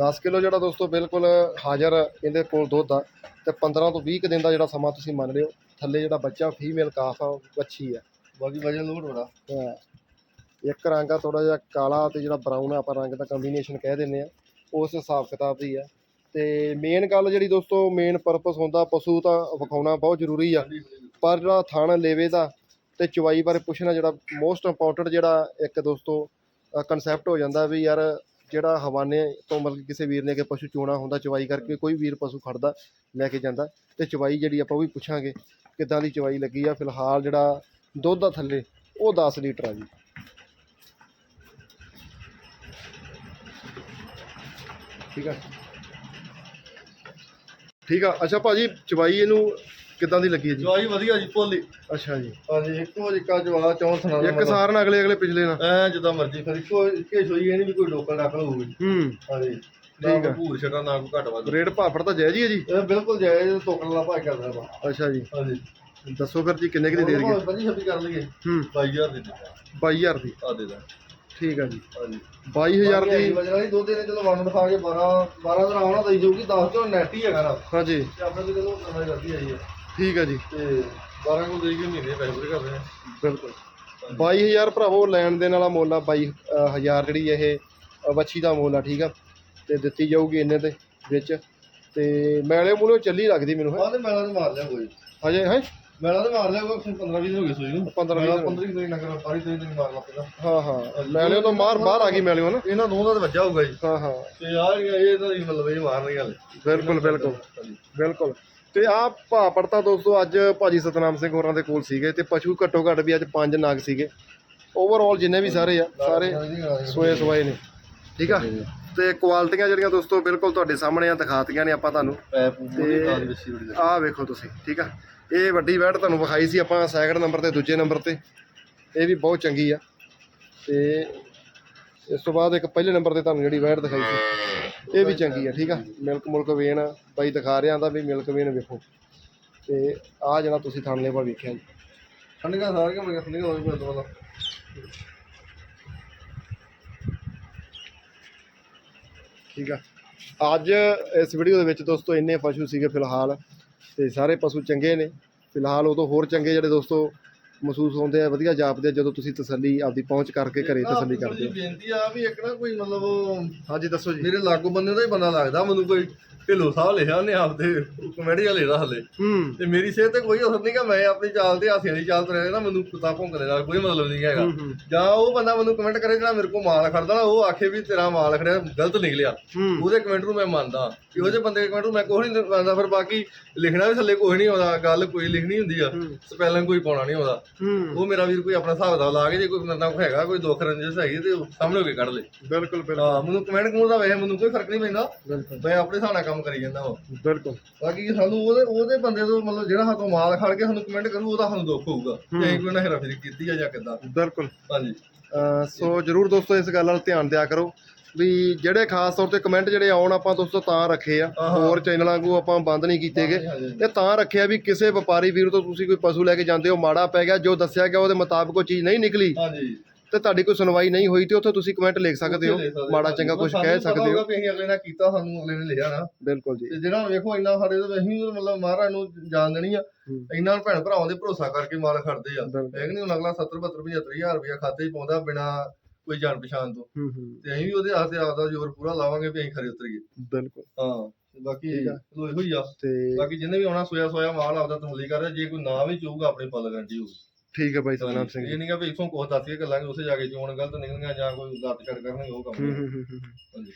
10 ਕਿਲੋ ਜਿਹੜਾ ਦੋਸਤੋ ਬਿਲਕੁਲ ਹਾਜ਼ਰ ਇਹਦੇ ਕੋਲ ਦੁੱਧ ਆ। ਤੇ 15 ਤੋਂ 20 ਕੁ ਦਿਨ ਦਾ ਜਿਹੜਾ ਸਮਾਂ ਤੁਸੀਂ ਮੰਨ ਲਿਓ ਥੱਲੇ ਜਿਹੜਾ ਬੱਚਾ ਫੀਮੇਲ ਕਾਫ ਆ ਵੱਛੀ ਆ। ਬਾਕੀ ਵਜਨ ਲੋਡ ਬੜਾ ਹਾਂ। ਇੱਕ ਰੰਗ ਆ ਥੋੜਾ ਜਿਹਾ ਕਾਲਾ ਤੇ ਜਿਹੜਾ ਬਰਾਊਨ ਆ, ਆਪਾਂ ਰੰਗ ਦਾ ਕੰਬੀਨੇਸ਼ਨ ਕਹਿ ਦਿੰਦੇ ਆ। ਉਸ ਹਿਸਾਬ ਕਿਤਾਬ ਦੀ ਆ। ਤੇ ਮੇਨ ਗੱਲ ਜਿਹੜੀ ਦੋਸਤੋ ਮੇਨ ਪਰਪਸ ਹੁੰਦਾ, ਪਸ਼ੂ ਤਾਂ ਵਿਖਾਉਣਾ ਬਹੁਤ ਜ਼ਰੂਰੀ ਆ। ਪਰ ਜਿਹੜਾ ਥਣ ਲੇਵੇ ਦਾ ਤੇ ਚਵਾਈ ਬਾਰੇ ਪੁੱਛਣਾ ਜਿਹੜਾ ਮੋਸਟ ਇੰਪੋਰਟੈਂਟ ਜਿਹੜਾ ਇੱਕ ਦੋਸਤੋ ਕਨਸੈਪਟ ਹੋ ਜਾਂਦਾ ਵੀ ਯਾਰ ਜਿਹੜਾ ਹਵਾਨੇ ਤੋਂ ਮਤਲਬ ਕਿਸੇ ਵੀਰ ਨੇ ਕਿ ਪਸ਼ੂ ਚੋਣਾ ਹੁੰਦਾ ਚਵਾਈ ਕਰਕੇ ਕੋਈ ਵੀਰ ਪਸ਼ੂ ਖੜਦਾ, ਲੈ ਕੇ ਜਾਂਦਾ। ਤੇ ਚਵਾਈ ਜਿਹੜੀ ਆਪਾਂ ਉਹ ਵੀ ਪੁੱਛਾਂਗੇ, ਕਿੱਦਾਂ ਦੀ ਚਵਾਈ ਲੱਗੀ ਆ। ਫਿਲਹਾਲ ਜਿਹੜਾ ਦੁੱਧ ਦਾ ਥੱਲੇ, ਉਹ 10 ਲੀਟਰ ਆ ਜੀ। ਠੀਕ ਆ। ਠੀਕ ਆ। ਅੱਛਾ ਭਾਜੀ ਚਵਾਈ ਇਹਨੂੰ ਕਿੱਦਾਂ ਦੀ ਲੱਗੀ ਹੈ ਜੀ? ਜਵਾਈ ਵਧੀਆ ਜੀ ਭੋਲੀ ਅੱਛਾ ਜੀ। ਹਾਂਜੀ ਇੱਕੋ ਜਿੱਕਾ ਜਵਾ ਚੌਂ ਸੁਣਾ ਇੱਕ ਸਾਰਨ ਅਗਲੇ ਅਗਲੇ ਪਿਛਲੇ ਨਾਲ ਐ ਜਿੱਦਾਂ ਮਰਜ਼ੀ ਫਿਰ ਇੱਕੋ ਇੱਕੇ ਸੋਈ ਇਹ ਨਹੀਂ ਵੀ ਕੋਈ ਲੋਕਲ ਰੱਖ ਲਊਗੀ ਹੂੰ। ਹਾਂਜੀ। ਠੀਕ ਨਾ ਆ। ਕੋਈ ਭੂਰ ਛਟਾ ਨਾ ਕੋਈ ਘੱਟ ਵੱਧ। ਰੇਟ ਭਾਫੜ ਤਾਂ ਜਾਇਜ਼ ਹੀ ਹੈ ਜੀ। ਇਹ ਬਿਲਕੁਲ ਜਾਇਜ਼ ਤੋਕਣ ਵਾਲਾ ਭਾਈ ਕਰਦਾ ਵਾ। ਅੱਛਾ ਜੀ। ਹਾਂਜੀ। ਦੱਸੋ ਫਿਰ ਜੀ ਕਿੰਨੇ ਕੁ ਦੀ ਦੇ ਦਈਏ ਪੰਜੀ ਛੱਬੀ ਕਰ ਲਈਏ। ਹੂੰ। 22000 ਦੀ ਦਿੱਤਾ 22000 ਦੀ। ਆ ਦੇ ਦਾ ਠੀਕ ਆ ਜੀ। ਹਾਂਜੀ। 22000 ਦੀ ਵਜਣਾ ਨਹੀਂ ਦੋ ਦਿਨ ਚਲੋ ਵੰਡ ਦਿਖਾ ਕੇ 12 12 ਦਿਨ ਆਉਣਾ ਦਈ ਜਾਊਗੀ 10 ਚੋਂ ਨੈਟ ਹੀ ਹੈਗਾ ਨਾ। ਹਾਂਜੀ। ਤੇ ਆਪਣੇ ਕੋਲ ਚਲੋ ਕਰਦੀ ਆਈ ਹੈ ਠੀਕ ਆ ਜੀ। ਤੇ 12 ਕੋਲ ਦੇਈ ਕੇ ਮਹੀਨੇ ਪੈਸੇ ਪੂਰੇ ਕਰਦੇ ਆ। ਬਿਲਕੁਲ। 22000 ਭਰਾਵੋ ਲੈਣ ਦੇਣ ਵਾਲਾ ਮੁੱਲ ਆ 22000 ਜਿਹੜੀ ਇਹ ਅ, ਵੱਛੀ ਦਾ ਮੁੱਲ ਆ ਠੀਕ ਆ। ਤੇ ਦਿੱਤੀ ਜਾਊਗੀ ਇੰਨੇ ਦੇ ਵਿੱਚ। ਤੇ ਮੈਲੇ ਮੂਲੇ ਚੱਲੀ ਲੱਗਦੀ ਮੈਨੂੰ। ਹੈ ਤੇ ਮੈਲਾ ਤੇ ਮਾਰ ਲਿਆ ਕੋਈ। ਹਜੇ ਹੈ? ਤੇ ਮਾਰ ਲਿਆ ਕੋਈ 15 20 ਦਿਨ ਹੋ ਗਏ ਸੋਈ ਨੂੰ। 15 ਮੈਲਾ 15 ਦਿਨ ਨਗਰ ਪਾਰੀ ਤੇ ਦਿਨ ਮਾਰ ਲੱਪਦਾ ਹਾਂ ਹਾਂ। ਮੈਲੇ ਤੋਂ ਮਾਰ ਬਾਹਰ ਆ ਗਈ ਮੈਲੇ ਨਾ। ਇਹਨਾਂ ਦੋਵਾਂ ਦਾ ਵੱਜਾ ਹੋਊਗਾ ਜੀ। ਹਾਂ ਹਾਂ। ਤੇ ਆ ਇਹ ਤਾਂ ਮਤਲਬ ਇਹ ਮਾਰਨਗੇ ਹਾਲੇ ਬਿਲਕੁਲ ਬਿਲਕੁਲ। ਬਿਲਕੁਲ। ਤੇ ਆ ਭਾ ਪੜਤਾ ਦੋਸਤੋ ਅੱਜ ਭਾਜੀ ਸਤਨਾਮ ਸਿੰਘ ਹੋਰਾਂ ਦੇ ਕੋਲ ਸੀਗੇ ਤੇ ਪਸ਼ੂ ਘੱਟੋ ਘੱਟ ਵੀ ਅੱਜ ਪੰਜ ਨਾਗ ਸੀਗੇ। ਓਵਰਆਲ ਜਿੰਨੇ ਵੀ ਸਾਰੇ ਆ ਸਾਰੇ ਸੋਏ ਸਵਾਏ ਨੇ। ਠੀਕ ਆ? ਤੇ ਕੁਆਲਿਟੀਆਂ ਜਿਹੜੀਆਂ ਦੋਸਤੋ ਬਿਲਕੁਲ ਤੁਹਾਡੇ ਸਾਹਮਣੇ ਆ ਦਿਖਾਤੀਆਂ ਨੇ ਆਪਾਂ ਤੁਹਾਨੂੰ। ਆਹ ਵੇਖੋ ਤੁਸੀਂ ਠੀਕ ਆ? ਇਹ ਵੱਡੀ ਵੈਟ ਤੁਹਾਨੂੰ ਵਿਖਾਈ ਸੀ ਆਪਾਂ ਸੈਕਿੰਡ ਨੰਬਰ ਤੇ ਦੂਜੇ ਨੰਬਰ ਤੇ। ਇਹ ਵੀ ਬਹੁਤ ਚੰਗੀ ਆ। ਤੇ ਇਸ ਤੋਂ ਬਾਅਦ ਇੱਕ ਪਹਿਲੇ ਨੰਬਰ ਤੇ ਤੁਹਾਨੂੰ ਜਿਹੜੀ ਵੈਟ ਦਿਖਾਈ ਸੀ ਇਹ ਵੀ ਚੰਗੀ ਆ ਠੀਕ ਆ? ਮਿਲਕ ਮੁਲਕ ਵੇਨ ਬਾਈ ਦਿਖਾ ਰਿਹਾ ਆਂਦਾ ਵੀ ਮਿਲਕ ਵੇਨ ਵੇਖੋ। ਤੇ ਆ ਜਿਹੜਾ ਤੁਸੀਂ ਥਾਣਲੇ ਪਾ ਵੇਖਿਆ ਜੀ। ਠੰਡੀਆਂ ਸਾਰੀਆਂ ਬੜੀਆਂ ਠੰਡੀਆਂ ਹੋਈ ਪਈ ਤੋਂ ਠੀਕ ਆ। ਅੱਜ ਇਸ ਵੀਡੀਓ ਦੇ ਵਿੱਚ ਦੋਸਤੋ ਇੰਨੇ ਪਸ਼ੂ ਸੀਗੇ ਫਿਲਹਾਲ। ਤੇ ਸਾਰੇ ਪਸ਼ੂ ਚੰਗੇ ਨੇ। ਫਿਲਹਾਲ ਉਦੋਂ ਹੋਰ ਚੰਗੇ ਜਿਹੜੇ ਦੋਸਤੋ ਮਹਿਸੂਸ ਹੁੰਦੇ ਆ ਵਧੀਆ ਜਾਪਦੇ ਆ ਜਦੋਂ ਤੁਸੀਂ ਤਸੱਲੀ ਆਪਦੀ ਪਹੁੰਚ ਕਰਕੇ ਘਰੇ ਤਸੱਲੀ ਕਰਦੇ ਹੋ। ਬੇਨਤੀ ਆ ਵੀ ਇੱਕ ਨਾ ਕੋਈ ਮਤਲਬ ਹਾਂਜੀ ਦੱਸੋ ਜੀ। ਮੇਰੇ ਲਾਗੂ ਬੰਦੇ ਦਾ ਹੀ ਬੰਦਾ ਲੱਗਦਾ ਮੈਨੂੰ ਕੋਈ। ਢਿੱਲੋਂ ਸਾਹਿਬ ਲਿਖਿਆ ਉਹਨੇ ਆਪਦੇ ਕਮੇਡੀ ਵਾਲੇ ਦਾ ਹਲੇ ਹੂੰ। ਤੇ ਮੇਰੀ ਸਿਹਤ ਤੇ ਕੋਈ ਅਸਰ ਨਹੀਂਗਾ ਮੈਂ ਆਪਣੀ ਚਾਲ ਤੇ ਹਾਸਿਆਂ ਦੀ ਚਾਲ ਤੇ ਰਹਿਣਾ ਮੈਨੂੰ ਕੁੱਤਾ ਭੌਂਕਦੇ ਨਾਲ ਕੋਈ ਮਤਲਬ ਨਹੀਂ ਹੈਗਾ। ਜਾਂ ਉਹ ਬੰਦਾ ਮੈਨੂੰ ਕਮੈਂਟ ਕਰੇ ਜਿਹੜਾ ਮੇਰੇ ਕੋਲ ਮਾਲ ਖੜਦਾ ਨਾ ਉਹ ਆਖੇ ਵੀ ਤੇਰਾ ਮਾਲ ਖੜਿਆ ਗਲਤ ਨਿਕਲਿਆ। ਉਹਦੇ ਕਮੈਂਟ ਨੂੰ ਮੈਂ ਮੰਨਦਾ। ਇਹੋ ਜਿਹੇ ਬੰਦੇ ਦੇ ਕਮੈਂਟ ਨੂੰ ਮੈਂ ਕੋਈ ਨਹੀਂ ਮੰਨਦਾ ਫਿਰ ਬਾਕੀ ਲਿਖਣਾ ਵੀ ਥੱਲੇ ਕੋਈ ਨਹੀਂ ਆਉਂਦਾ ਗੱਲ ਕੋਈ ਲਿਖਣੀ ਹੁੰਦੀ ਆ। ਸਪੈਲਿੰਗ ਕੋਈ ਪਾਉਣਾ ਨਹੀਂ ਆਉਂਦਾ। ਉਹ ਮੇਰਾ ਵੀਰ ਕੋਈ ਆਪਣਾ ਹਿਸਾਬ ਦਾ ਲਾ ਕੇ ਜੇ ਕੋਈ ਬੰਦਾ ਹੈਗਾ ਕੋਈ ਦੁੱਖ ਰੰਜਿਸ਼ ਹੈਗੀ ਤੇ ਉਹ ਸਾਹਮਣੇ ਹੋ ਕੇ ਕੱਢ ਲੇ। ਬਿਲਕੁਲ ਬਿਲਕੁਲ। ਹਾਂ ਮੈਨੂੰ ਕਮੈਂਟ ਕਮੂਟ ਦਾ ਵੈਸੇ ਮੈਨੂੰ ਕੋਈ ਫ਼ਰਕ ਨਹੀਂ ਪੈਂਦਾ। ਬਿਲਕੁਲ। ਮੈਂ ਆਪਣੇ ਹਿਸਾਬ ਨਾਲ ਕੰਮ ਕਰੀ ਜਾਂਦਾ ਵਾ। ਬਿਲਕੁਲ। ਬਾਕੀ ਸਾਨੂੰ ਉਹਦੇ ਉਹਦੇ ਬੰਦੇ ਤੋਂ ਮਤਲਬ ਜਿਹੜਾ ਹੱਥੋਂ ਮਾਲ ਖੜ ਕੇ ਸਾਨੂੰ ਕਮੈਂਟ ਕਰੂ ਉਹਦਾ ਸਾਨੂੰ ਦੁੱਖ ਹੋਊਗਾ। ਅਸੀਂ ਕੋਈ ਨਾ ਹੇਰਾਫੇਰੀ ਕੀਤੀ ਆ ਜਾਂ ਕਿੱਦਾਂ? ਬਿਲਕੁਲ। ਹਾਂਜੀ। ਸੋ ਜਰੂਰ ਦੋਸਤੋ ਇਸ ਗੱਲ ਵੱਲ ਧਿਆਨ ਦਿਆ ਕਰੋ ਵੀ ਜਿਹੜੇ ਖਾਸ ਤੌਰ ਤੇ ਕਮੈਂਟ ਜਿਹੜੇ ਆਉਣ ਆਪਾਂ ਦੋਸਤੋ ਤਾਂ ਰੱਖੇ ਆ। ਹੋਰ ਚੈਨਲਾਂ ਵਾਂਗੂ ਆਪਾਂ ਬੰਦ ਨਹੀਂ ਕੀਤੇਗੇ। ਤੇ ਤਾਂ ਰੱਖਿਆ ਵੀ ਕਿਸੇ ਵਪਾਰੀ ਵੀਰ ਤੋਂ ਤੁਸੀਂ ਕੋਈ ਪਸ਼ੂ ਲੈ ਕੇ ਜਾਂਦੇ ਹੋ ਮਾੜਾ ਪੈ ਗਿਆ ਜੋ ਦੱਸਿਆ ਗਿਆ ਉਹਦੇ ਮੁਤਾਬਕ ਉਹ ਚੀਜ਼ ਨਹੀਂ ਨਿਕਲੀ। ਹਾਂਜੀ। ਤੇ ਤੁਹਾਡੀ ਕੋਈ ਸੁਣਵਾਈ ਨਹੀਂ ਹੋਈ ਤੇ ਉੱਥੇ ਤੁਸੀਂ ਕਮੈਂਟ ਲਿਖ ਸਕਦੇ ਹੋ। ਮਾੜਾ। ਚੰਗਾ ਕੁਝ ਕਹਿ ਸਕਦੇ ਹੋ। ਅਸੀਂ ਅਗਲੇ ਨੇ ਕੀਤਾ ਸਾਨੂੰ ਅਗਲੇ ਨੇ ਲਿਖਿਆ ਨਾ। ਬਿਲਕੁਲ ਜੀ। ਤੇ ਜਿਹੜਾ ਵੇਖੋ ਇੰਨਾ ਸਾਡੇ ਤੋਂ ਅਸੀਂ ਮਤਲਬ ਮਹਾਰਾਜ ਨੂੰ ਜਾਣ ਦੇਣੀ ਆ। ਇੰਨਾ ਭੈਣ ਭਰਾਵਾਂ ਦੇ ਭਰੋਸਾ ਕਰਕੇ ਮਾਲ ਖੜਦੇ ਆ। ਹੈ ਕਿ ਨਹੀਂ? ਹੁਣ ਅਗਲਾ 70 72 75000 ਰੁਪਇਆ ਖਾਤੇ 'ਚ ਪਾਉਂਦਾ ਬਿਨਾ ਕੋਈ ਜਾਣ ਪਛਾਣ ਤੋਂ। ਤੇ ਅਸੀਂ ਵੀ ਉਹਦੇ ਆਸਤੇ ਆਪਦਾ ਜ਼ੋਰ ਪੂਰਾ ਲਾਵਾਂਗੇ ਵੀ ਅਸੀਂ ਖਰੇ ਉਤਰੀਏ। ਬਿਲਕੁਲ। ਹਾਂ ਬਾਕੀ ਇਹੋ ਹੀ ਆ। ਤੇ ਬਾਕੀ ਜਿੰਨੇ ਵੀ ਆਉਣਾ ਸੋਇਆ ਸੋਇਆ ਮਾਲ ਆਪਦਾ ਤਸੱਲੀ ਕਰ ਜੇ ਕੋਈ ਨਾ ਵੀ ਚੂਗਾ ਆਪਣੀ ਪੱਲ ਗਾਰੰਟੀ ਹੋਊਗੀ ਠੀਕ ਹੈ ਬਾਈ ਸਤਨਾਮ ਸਿੰਘ ਇਹ ਨਹੀਂ ਕਿ ਵੀ ਇਥੋਂ ਕੋਹ ਦੱਸ ਕੇ ਗੱਲਾਂ ਉਸੇ ਜਾ ਕੇ ਚੋਣ ਗਲਤ ਨਿਕਲਣਗੀਆਂ ਜਾਂ ਕੋਈ ਲੱਤ ਛੱਡ ਕਰਨਗੇ ਉਹ ਕੰਮ ਹੂੰ ਨਹੀਂ। ਹੂੰ ਹੂੰ ਹੂੰ ਹਾਂਜੀ।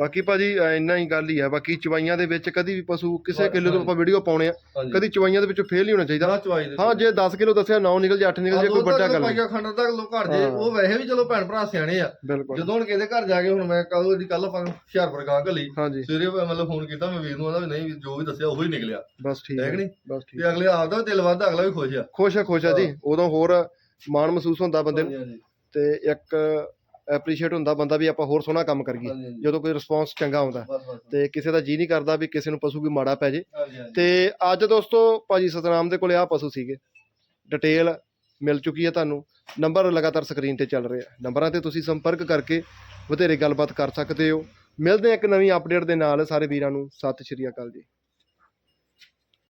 ਬਾਕੀ ਭਾਜੀ ਇੰਨਾ ਹੀ ਗੱਲ ਹੀ ਆ ਬਾਕੀ ਚਵਾਈਆਂ ਦੇ ਵਿੱਚ ਕਦੀ ਵੀ ਪਸ਼ੂ ਕਿਸੇ ਕਿਲੋ ਤੋਂ ਆਪਾਂ ਵੀਡੀਓ ਪਾਉਣੇ ਆ। ਹਾਂਜੀ। ਕਦੀ ਚਵਾਈਆਂ ਦੇ ਵਿੱਚੋਂ ਫੇਲ ਨਹੀਂ ਹੋਣਾ ਚਾਹੀਦਾ। ਨਾ ਚਵਾਈ ਦੇ ਹਾਂ ਜੇ 10 ਕਿਲੋ ਦੱਸਿਆ 9 ਨਿਕਲ ਜੇ 8 ਨਿਕਲ ਜੇ ਕੋਈ ਵੱਡਾ ਗੱਲ ਨਹੀਂ। ਪਾਈਆ ਖੰਡ ਤੱਕ ਲੋ ਘਰ ਜੇ ਹਾਂ। ਉਹ ਵੈਸੇ ਵੀ ਚਲੋ ਭੈਣ ਭਰਾ ਸਿਆਣੇ ਆ। ਬਿਲਕੁਲ। ਜਦੋਂ ਹੁਣ ਕਿਹਦੇ ਘਰ ਜਾ ਕੇ ਹੁਣ ਮੈਂ ਕਦੋਂ ਦੀ ਕੱਲ ਆਪਾਂ ਹੁਸ਼ਿਆਰਪੁਰ ਗਾਂ ਘਲੀ ਹਾਂਜੀ। ਸਵੇਰੇ ਮਤਲਬ ਫੋਨ ਕੀਤਾ ਮੈਂ ਵੀਰ ਨੂੰ ਆਦਾ ਵੀ ਨਹੀਂ ਜੋ ਵੀ ਦੱਸਿਆ ਉਹੀ ਨਿਕਲਿਆ। ਬਸ ਠੀਕ ਹੈ ਹੈ ਕਿ ਨਹੀਂ? ਬਸ ਠੀਕ ਤੇ ਅਗਲੇ ਆਪਦਾ ਵੀ ਦਿਲ ਵੱਧਦਾ ਅਗਲਾ ਵੀ ਖੁਸ਼ ਆ। ਖੁਸ਼ ਆ ਖੁਸ਼ ਆ ਜੀ। ਉਦੋਂ ਹੋਰ ਮਾਣ ਮਹਿਸੂਸ ਹੁੰਦਾ ਬੰਦੇ ਨੂੰ। ਹਾਂਜੀ, ਹਾਂਜੀ, ਤੇ ਇੱਕ ਐਪਰੀਸ਼ੀਏਟ ਹੁੰਦਾ ਬੰਦਾ ਵੀ ਆਪਾਂ ਹੋਰ ਸੋਹਣਾ ਕੰਮ ਕਰੀਏ। ਜਦੋਂ ਕੋਈ ਰਿਸਪੌਂਸ ਚੰਗਾ ਆਉਂਦਾ। ਤੇ ਕਿਸੇ ਦਾ ਜੀ ਨਹੀਂ ਕਰਦਾ ਵੀ ਕਿਸੇ ਨੂੰ ਪਸ਼ੂ ਵੀ ਮਾੜਾ ਪੈ ਜੇ। ਤੇ ਅੱਜ ਦੋਸਤੋ ਭਾਜੀ ਸਤਨਾਮ ਦੇ ਕੋਲੇ ਆ ਪਸ਼ੂ ਸੀਗੇ। ਡਿਟੇਲ ਮਿਲ ਚੁੱਕੀ ਹੈ ਤੁਹਾਨੂੰ। ਨੰਬਰ ਲਗਾਤਾਰ ਸਕਰੀਨ ਤੇ ਚੱਲ ਰਿਹਾ। ਨੰਬਰਾਂ ਤੇ ਤੁਸੀਂ ਸੰਪਰਕ ਕਰਕੇ ਵਧੇਰੇ ਗੱਲਬਾਤ ਕਰ ਸਕਦੇ ਹੋ। ਮਿਲਦੇ ਹਾਂ ਇੱਕ ਨਵੀਂ ਅਪਡੇਟ ਦੇ ਨਾਲ। ਸਾਰੇ ਵੀਰਾਂ ਨੂੰ ਸਤਿ ਸ਼੍ਰੀ ਅਕਾਲ ਜੀ।